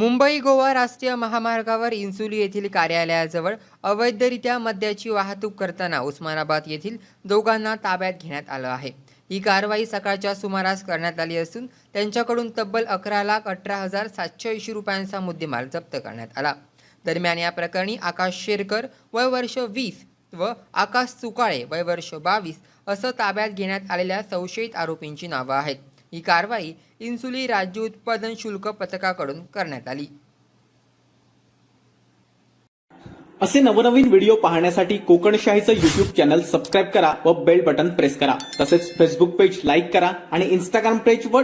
मुंबई गोवा राष्ट्रीय महामार्गावर इन्सुली येथील कार्यालयाजवळ अवैधरित्या मद्याची वाहतूक करताना उस्मानाबाद येथील दोघांना ताब्यात घेण्यात आलं आहे. ही कारवाई सकाळच्या सुमारास करण्यात आली असून त्यांच्याकडून तब्बल अकरा लाख अठरा हजार सातशे ऐंशी रुपयांचा मुद्देमाल जप्त करण्यात आला. दरम्यान या प्रकरणी आकाश शेरकर वय वर्ष वीस व आकाश सुकाळे वय वर्ष बावीस असं ताब्यात घेण्यात आलेल्या संशयित आरोपींची नावं आहेत. ही कारवाई इन्सुली राज्य उत्पादन शुल्क पथकाकडून करण्यात आली. असे नवनवीन व्हिडिओ पाहण्यासाठी कोकणशाहीचं युट्यूब चॅनल सबस्क्राईब करा व बेल बटन प्रेस करा. तसेच फेसबुक पेज लाईक करा आणि इंस्टाग्राम पेज व